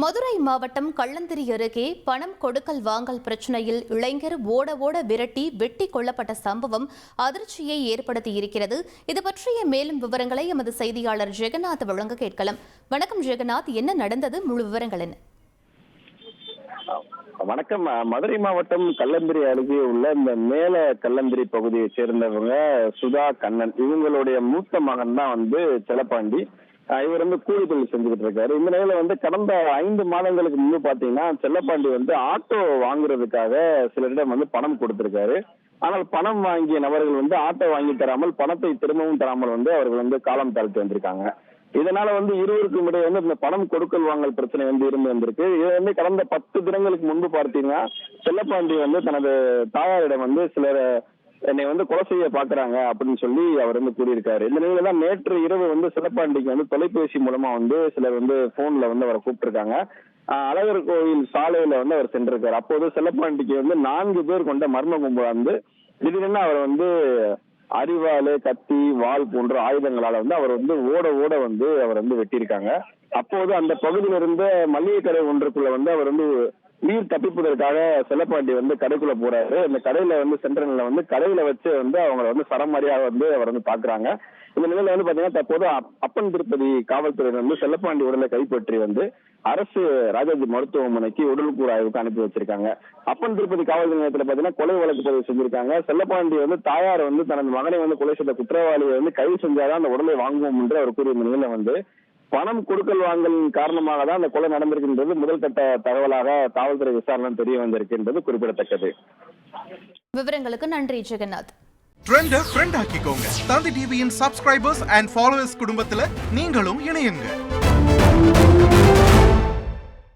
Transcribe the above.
மதுரை மாவட்டம் கள்ளந்திரி அருகே பணம் கொடுக்கல் வாங்கல் பிரச்சனையில் இளைஞர் ஓட ஓட விரட்டி வெட்டி கொல்லப்பட்ட சம்பவம் அதிர்ச்சியை ஏற்படுத்தியிருக்கிறது. இது பற்றிய மேலும் விவரங்களை எமது செய்தியாளர் ஜெகநாத் வழங்க கேட்கலாம். வணக்கம் ஜெகநாத் என்ன நடந்தது? முழு விவரங்கள் என்ன? வணக்கம். மதுரை மாவட்டம் கல்லந்திரி அருகே உள்ள இந்த மேல கல்லந்திரி பகுதியை சேர்ந்தவங்க சுதா கண்ணன். இவங்களுடைய மூத்த மகன் தான் வந்து செலப்பாண்டி இவர் வந்து கூலி தொழில் செஞ்சுக்கிட்டு இருக்காரு. இந்த நிலையில வந்து கடந்த ஐந்து மாதங்களுக்கு முன்பு பாத்தீங்கன்னா செல்லப்பாண்டி வந்து ஆட்டோ வாங்குறதுக்காக சிலரிடம் வந்து பணம் கொடுத்திருக்காரு. ஆனால் பணம் வாங்கிய நபர்கள் வந்து ஆட்டோ வாங்கி தராமல் பணத்தை திரும்பவும் தராமல் வந்து அவர்கள் வந்து காலம் தாழ்த்தி வந்திருக்காங்க. இதனால வந்து இருவருக்கும் இடையே வந்து இந்த பணம் கொடுக்கல் வாங்கல் பிரச்சனை வந்து இருந்து வந்திருக்கு. இது வந்து கடந்த பத்து தினங்களுக்கு முன்பு பார்த்தீங்கன்னா செல்லப்பாண்டி வந்து தனது தாயாரிடம் வந்து சிலர் என்னை வந்து கொலை செய்ய பாக்குறாங்க அப்படின்னு சொல்லி அவர் வந்து கூறியிருக்காரு. இந்த நிலையில தான் நேற்று இரவு வந்து சிலப்பாண்டிக்கு வந்து தொலைபேசி மூலமா வந்து சிலர் வந்து போன்ல வந்து அவரை கூப்பிட்டுருக்காங்க. அழகர் கோயில் சாலையில வந்து அவர் சென்றிருக்காரு. அப்போது செல்லப்பாண்டிக்கு வந்து நான்கு பேர் கொண்ட மர்ம கும்பல் வந்து திடீர்னு அவர் வந்து அரிவாள் கத்தி வாள் போன்ற ஆயுதங்களால வந்து அவர் வந்து ஓட ஓட வந்து அவர் வந்து வெட்டியிருக்காங்க. அப்போது அந்த பகுதியில இருந்த மளிகை கடை ஒன்றுக்குள்ள வந்து அவர் வந்து நீர் தப்பிப்பதற்காக செல்லப்பாண்டி வந்து கடைக்குள்ள போறாரு. இந்த கடையில வந்து சென்ட்ரல்ல வந்து கடையில வச்சு வந்து அவங்கள வந்து சரமாரியா வந்து அவர் வந்து பாக்குறாங்க. இந்த நிலையில வந்து பாத்தீங்கன்னா தற்போது அப்பன் திருப்பதி காவல்துறையினர் வந்து செல்லப்பாண்டி உடலை கைப்பற்றி வந்து அரசு ராஜாஜி மருத்துவமனைக்கு உடல்கூறு ஆய்வுக்கு அனுப்பி வச்சிருக்காங்க. அப்பன் திருப்பதி காவல் நிலையத்துல பாத்தீங்கன்னா கொலை வழக்கு பதிவு செஞ்சிருக்காங்க. செல்லப்பாண்டி வந்து தாயார் வந்து தனது மகனை வந்து கொலை செய்த குற்றவாளியை வந்து கைது செஞ்சாதான் அந்த உடலை வாங்குவோம் என்று அவர் கூறிய நிலையில வந்து பணம் கொடுக்கல் வாங்கலின் காரணமாக தான் அந்த கொலை நடந்திருக்கின்றது. முதல் கட்ட தகவலாக காவல்துறை விசாரணை தெரிய வந்திருக்கின்றது குறிப்பிடத்தக்கது. விவரங்களுக்கு நன்றி ஜெகநாத். ட்ரெண்ட ஃப்ரெண்ட் ஆக்கிக்கோங்க. தந்தி டிவியின் சப்ஸ்கிரைபர்ஸ் அண்ட் ஃபாலோவர்ஸ் குடும்பத்துல நீங்களும் இணையுங்க.